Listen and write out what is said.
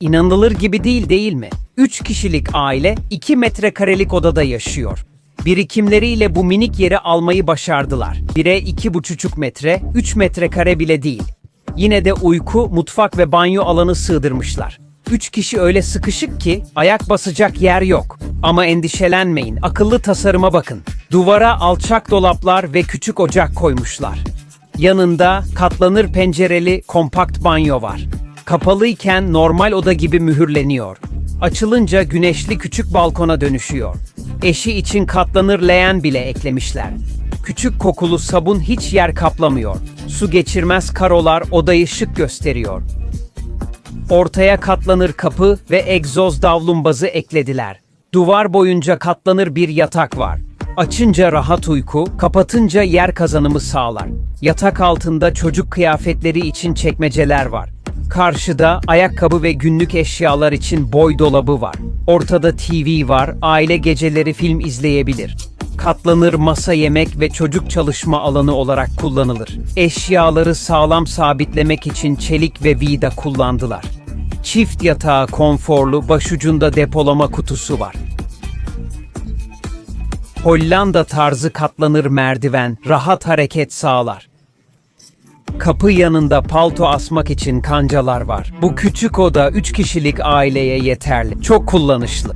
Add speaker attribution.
Speaker 1: İnanılır gibi değil değil mi? 3 kişilik aile 2 metrekarelik odada yaşıyor. Birikimleriyle bu minik yeri almayı başardılar. 1'e 2,5 metre, 3 metrekare bile değil. Yine de uyku, mutfak ve banyo alanı sığdırmışlar. 3 kişi öyle sıkışık ki ayak basacak yer yok. Ama endişelenmeyin, akıllı tasarıma bakın. Duvara alçak dolaplar ve küçük ocak koymuşlar. Yanında katlanır pencereli kompakt banyo var. Kapalıyken normal oda gibi mühürleniyor. Açılınca güneşli küçük balkona dönüşüyor. Eşi için katlanır leğen bile eklemişler. Küçük kokulu sabun hiç yer kaplamıyor. Su geçirmez karolar odayı şık gösteriyor. Ortaya katlanır kapı ve egzoz davlumbazı eklediler. Duvar boyunca katlanır bir yatak var. Açınca rahat uyku, kapatınca yer kazanımı sağlar. Yatak altında çocuk kıyafetleri için çekmeceler var. Karşıda ayakkabı ve günlük eşyalar için boy dolabı var. Ortada TV var, aile geceleri film izleyebilir. Katlanır masa yemek ve çocuk çalışma alanı olarak kullanılır. Eşyaları sağlam sabitlemek için çelik ve vida kullandılar. Çift yatağı konforlu, başucunda depolama kutusu var. Hollanda tarzı katlanır merdiven, rahat hareket sağlar. Kapı yanında palto asmak için kancalar var. Bu küçük oda 3 kişilik aileye yeterli. Çok kullanışlı.